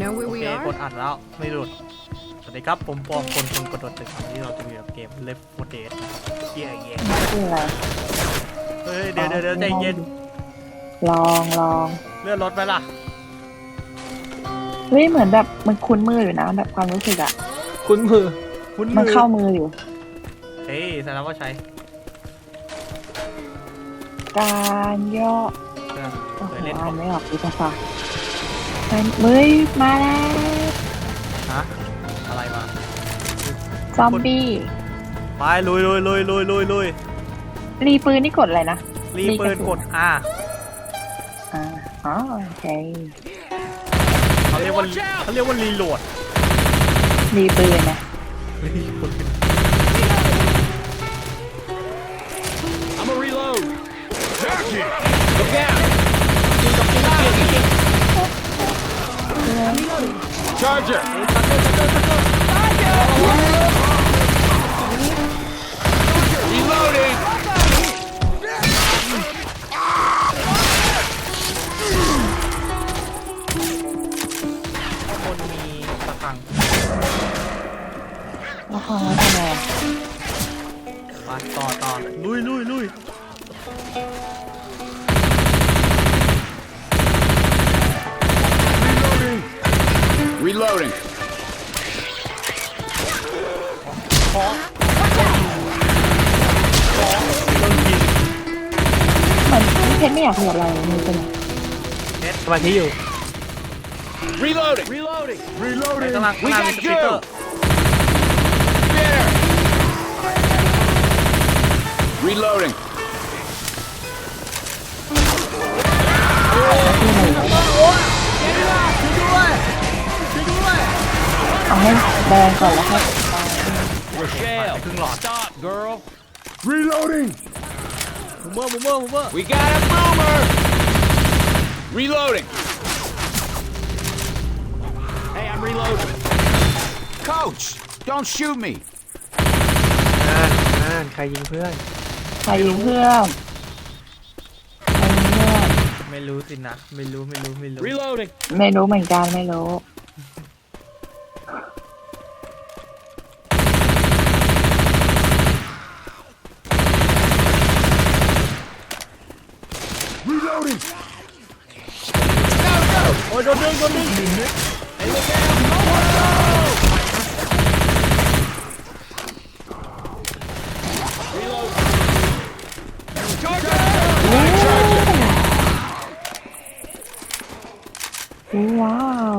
Know where โอ we เคกด are? อัดแล้วไม่หลุด สวัสดีครับ ผมปอมคนคนกระโดดตึกที่เราจะมีกับเกม Left 4 Dead เยี่ยเยี่ยคืออะไรเฮ้ยเดี๋ยวเดี๋ยวเดี๋ยวใจเย็น ลองลองเลื่อนรถไหมล่ะ เฮ้ยเหมือนแบบมันคุ้นมืออยู่นะ แบบความรู้สึกอะคุ้นมือ คุณมันเข้ามืออยู่เฮ้ยแสดงว่าใช้การย่อเครื่องโอ้โหเคยเล่นอ่านไม่ออกดีภาษา มันเฮ้ยมาแล้วฮะอะไรมา ซอมบี้ไปลุยลุยลุยลุยลุยลุยรีปืนนี่กดอะไรนะรีบปืนกด R อ่าอ๋อโอเคเขาเรียกว่าเขาเรียกว่ารีโหลดรีปืนนะรีปืน Charger Reloading ข้างบนมีตะขังแล้วฟังแล้วทำไงอะไปต่อต่อลุยลุยลุย Reloading เหมือนพี่เพชรไม่อยากขยับอะไรมือเป็นไรเน็ตสมาธิอยู่ Reloading Reloading ไปข้างล่างข้างล่างมีสปีกเกอร์ There Reloading เอาให้แดงก่อนแล้วค่อย Rochelle ครึ่งหลอด Stop girl Reloading! บูมเมอร์บูมเมอร์บูมเมอร์ We got a boomer Reloading Hey I'm reloading Coach, don't shoot me. ใครยิงเพื่อน ใครยิงเพื่อนใครยิงเพื่อนไม่รู้สินะ ไม่รู้ไม่รู้ไม่รู้ Reloading ไม่รู้เหมือนกันไม่รู้ ว้าว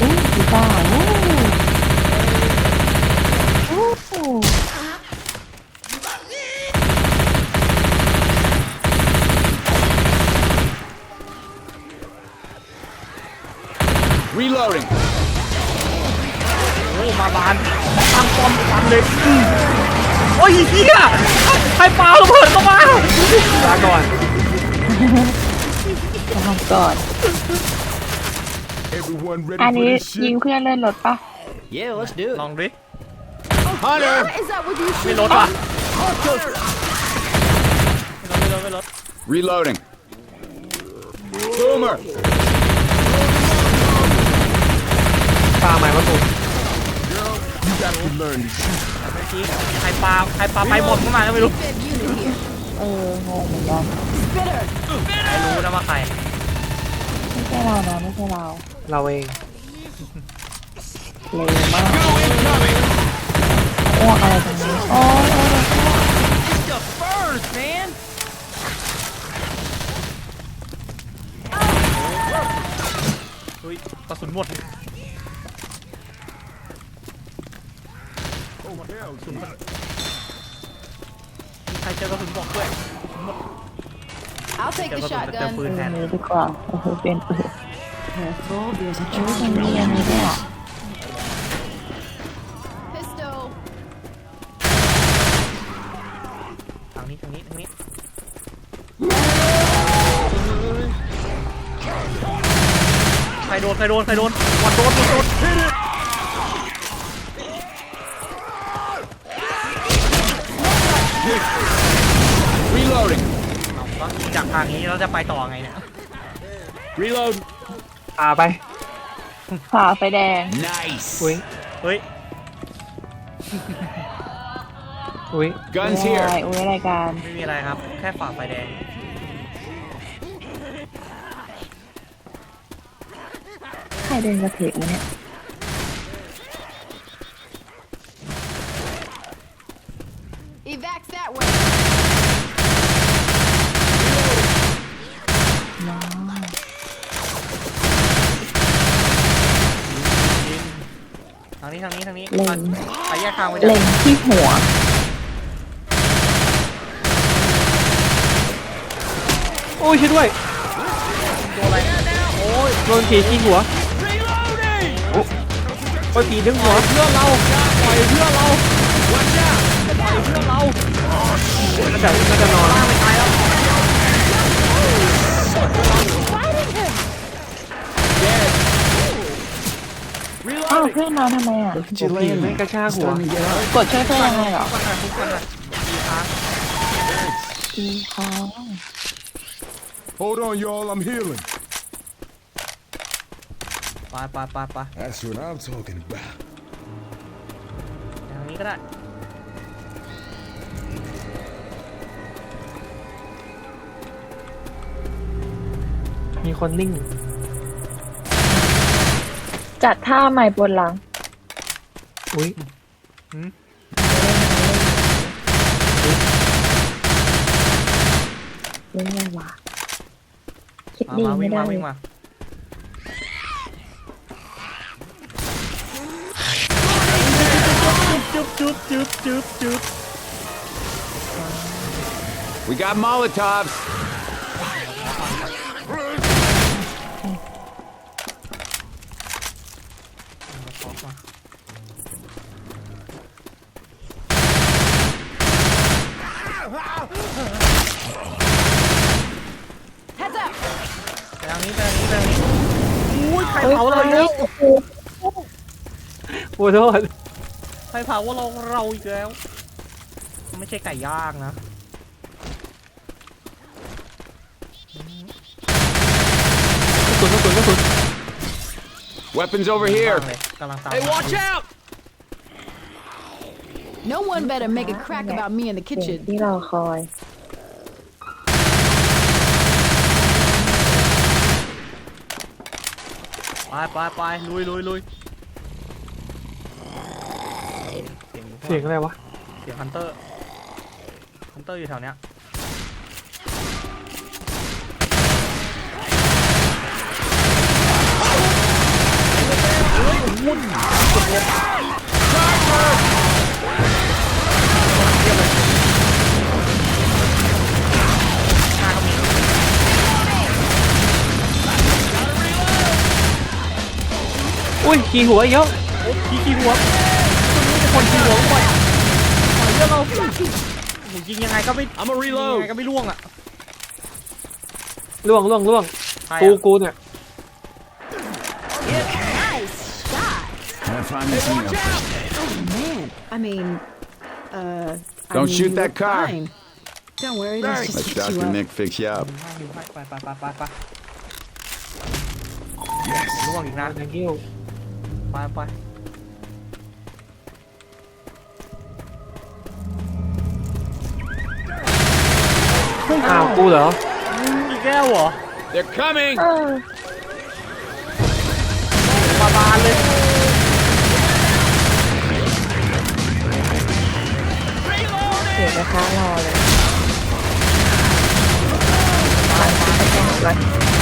อู้กีตาร์อู้อู้ Reloading โอ้มาบานตั้งป้อมตั้งเลยอืมโอ้ยเฮียใครปาระเบิดเข้ามาลาก่อนทำก่อน Everyone ready อัน for นี้ this ยิง shit? เพื่อนเลื่อนรถปะ Yeah let's do ลองดิ Hunter Is that what you ไม่ should ลดว่ะ ไม่ลดไม่ลดไม่ลด Reloading Boomer ปาใหม่มาตุ่ You got to learn to shoot. เมื่อกี้ใครปาใครปาไปหมดเข้ามาก็ไม่รู้ Fed unit here. เอองงเหมือนกันไม่รู้นะว่าใคร ไม่ใช่เรานะไม่ใช่เราเราเองเร็วมากอ้วกอะไรตรงนี้โอ้ยโอ้ย The first man เฮ้ยกระสุนหมด Oh, hell yeah. มีใครเจอกระสุนบอกด้วย I'll take เจอ the กระสุนเจอปืน shotgun. แทน นี้ดีกว่า โอ้โห เป็นปืน Careful, there's a เฮ้ยมันมีอันนี้ด้วยอะ pistol. ทางนี้ทางนี้ทางนี้ใครโดนใครโดนใครโดนวันโดนวันโดน ทางนี้เราจะไปต่อไงเนี่ย Reload พาไป ฝ่าไฟแดง Nice. อุ้ย เฮ้ย อุ้ย Guns อุ้ย here. อะไรอุ้ยรายการไม่มีอะไรครับ แค่ฝ่าไฟแดง ใครเดินกระเพกวะเนี่ย Evac that way. ทาง นี้ทางนี้ทางนี้เล็ง ไปแยกทางไปเล็งที่หัว โอ้ยช่วยด้วย ตัวอะไรโอ้ยโดนผีกินหัวโอ้ยผีดึงหัวเพื่อนเราปล่อยเพื่อนเราปล่อยเพื่อนเราน่าจะน่าจะนอนไม่ตายแล้ว อ้าวเพื่อนมาทำไมอะผีไม่กระชากหัว กดช่วยเพื่อนยังไงเหรอทุกคนนะทุกคนนะผีค้างอีค้าง Hold on, y'all. I'm healing. ไปไปไปไป That's what I'm talking about. ทางนี้ก็ได้ มีคนนิ่ง จัดท่าใหม่บนหลัง อุ้ยเล่นไงวะคิดมาดีมาไม่วิ่งได้มาวิ่งมาจุ๊บจุ๊บจุ๊บจุ๊บจุ๊บ We got Molotovs. ไปทางนี้ไปทางนี้ไปทางนี้อุ้ยใครเฮ้ยเผาเราอีกเฮ้แล้ยวโอ้โหโอ้โทษใครเผาว่าเราเราอีกแล้ว ไม่ใช่ไก่ย่างนะกระสุนกระสุนกระสุน Weapons over here. กำลังตาม Hey, watch out! No one better make a crack about me in the สิ่ง kitchen. ที่เราคอย ไปไปไปลุยลุยลุยเสียงอะไรวะ เสียงฮันเตอร์ฮันเตอร์อยู่แถวเนี้ย อุ้ยขี่หัวอีกแล้วขี่ขี่หัวคนขี่หัวก่อนเรื่องเราโอ้โหยิงยังไงก็ไม่ I'm a ยิงยังไง reload. ก็ไม่ล่วงอะล่วงล่วงล่วงใครกูอะกูเนี่ย Nice shot. Can I find this email? Man, I mean, uh. I Don't mean, shoot you that look car. fine. Don't worry, let's just Let get you Dr. up. Nick fix you up. ไปไปไปไปไปล่วงอีกนะ thank you ไปไปอ้าวกูเหรออีกแก้วเหรอ They're coming! เออมาบานเลยเสียกระทะรอเลยไปไปแกงก่อนฮะ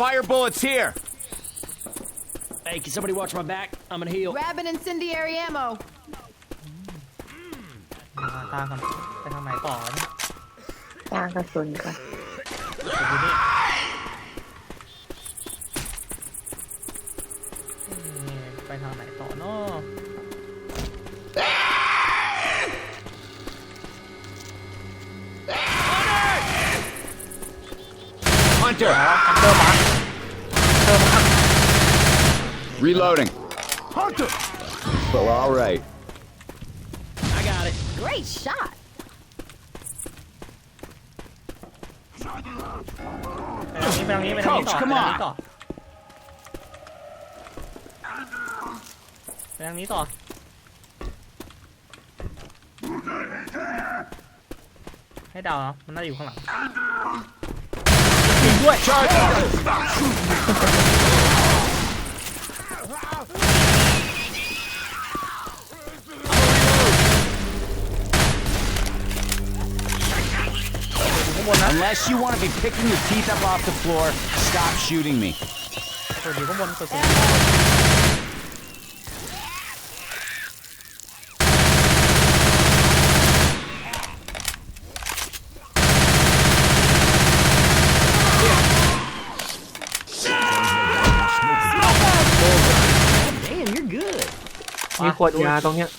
Fire bullets here! Hey, can somebody watch my back? I'm gonna heal. Grab an incendiary ammo. มาตามกันไปทางไหนต่อเนี่ย กลางกระสุนก่อน เดี๋ยวดูนี่นี่ไปทางไหนต่อเนาะ Hunter! ฮันเตอร์มา Reloading. Well, all right. I got it. Great shot. ไปทางนี้ไปทางนี้ไปทางนี้ต่อ Coach, ไป come ทาง on นี้ต่อไปทางนี้ต่อ ให้เดาเนาะมันน่าจะอยู่ข้างหลังยิงด้วย Unless you want to be picking your teeth up off the floor, stop shooting me. เปิดอยู่ข้างบนเปิดสูงมีขวดยาตรงเนี้ย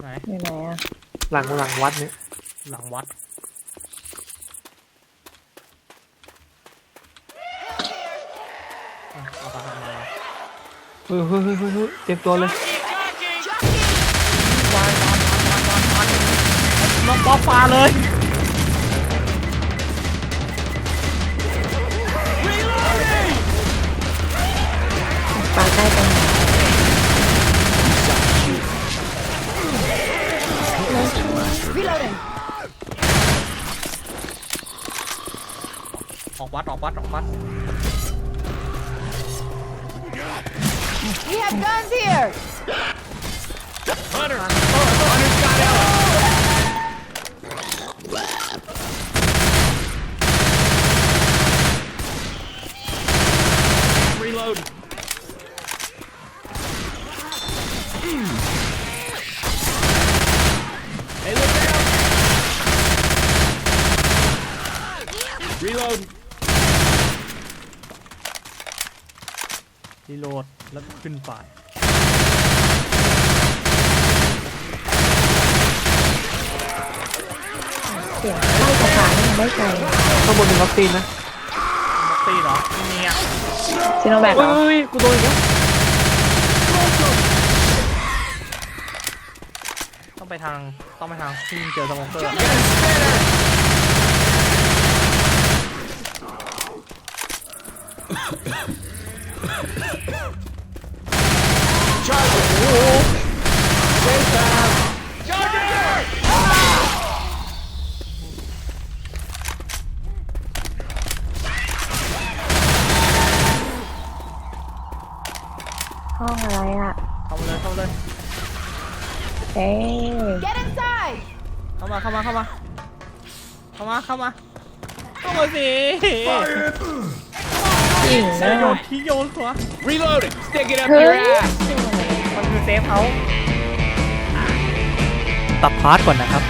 ไหน อยู่ไหนอ่ะ หลังหลังวัดเนี่ย หลังวัดอะเอาไปทำอะไรอะเฮ้ยเฮ้ยเฮ้ยเฮ้ยเฮ้ยเตรียมตัวเลยน้องป๊อปปลาเลย ปาใกล้ตรงไหน Reloading. ออกวัดออกวัดออกวัด We have guns here. Reload. Hey, look out! Reload. รีโหลดแล้วก็ขึ้นไปเสียงไล่สะพานนี่ไม่ไกลข้างบนเป็นวัคซีนนะวัคซีนเหรอไม่มีอะซิโนแวคเหรเฮ้ยอเฮ้ยกูโดนอีกแล้วต้องไปทางต้องไปทางที่เจอสมองเกอร์ ห้องอะไรอะ เข้ามาเลยเข้ามาเลย เอ้ย Get inside. เข้ามาเข้ามาเข้ามาเข้ามาเข้ามาเข้ามาสิจริงจะนะโยนที่โยนหัว Reloading. Stick it up เฮ้ your ย ass. มันคือเซฟเขาตัดพาร์ทก่อนนะครับ